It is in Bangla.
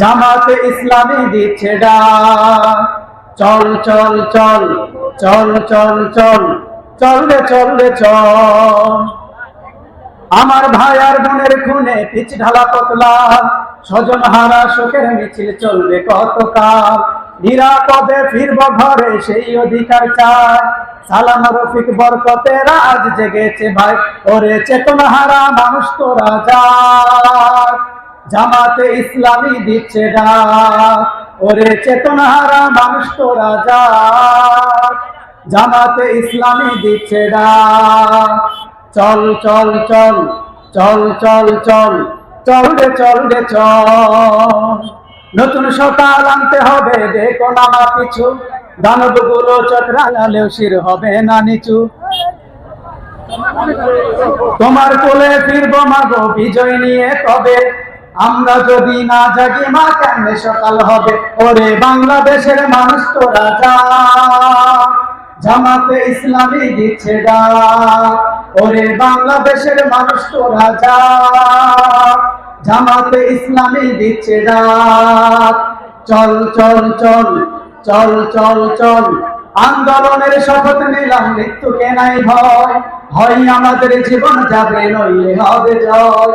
জামাতে ইসলামী দিচ্ছে চল চল চল চল চল চল চল রে চল রে, চল। আমার ভাই আর বোনের খুনে পিচ ঢালা পতলা, স্বজন হারা শোকের মিছিল চলবে কতকাল। নিরাপদে ফিরব ঘরে সেই অধিকার চায়। সালাম, রফিক বরকতের আজ জেগেছে ভাই। ওরে চেতনা হারা মানুষ তো যা। জামাতে ইসলামী দিচ্ছে ওরে চেতনাহারা মানুষ তোরা যা জামাতে ইসলামী দিচ্ছে চল চল চল চল চল চল চল রে চল রে, চল। নতুন সকাল আনতে হবে, দেখো নামা পিছু। দানবগুলো চক্রালেও শির হবে না নিচু। তোমার কোলে ফিরবো মাগো, বিজয় নিয়ে তবে আমরা যদি না জাগি, মা কেমনে সকাল হবে? ওরে বাংলাদেশের মানুষ তোরা যা জামাতে ইসলামী দিচ্ছে ওরে বাংলাদেশের মানুষ তোরা যা জামাতে ইসলামী দিচ্ছে চল চল চল চল চল চল। আন্দোলনের শপথ নিলাম, মৃত্যুকে নাই ভয়। হয় আমাদের জীবন যাবে, নইলে হবে জয়।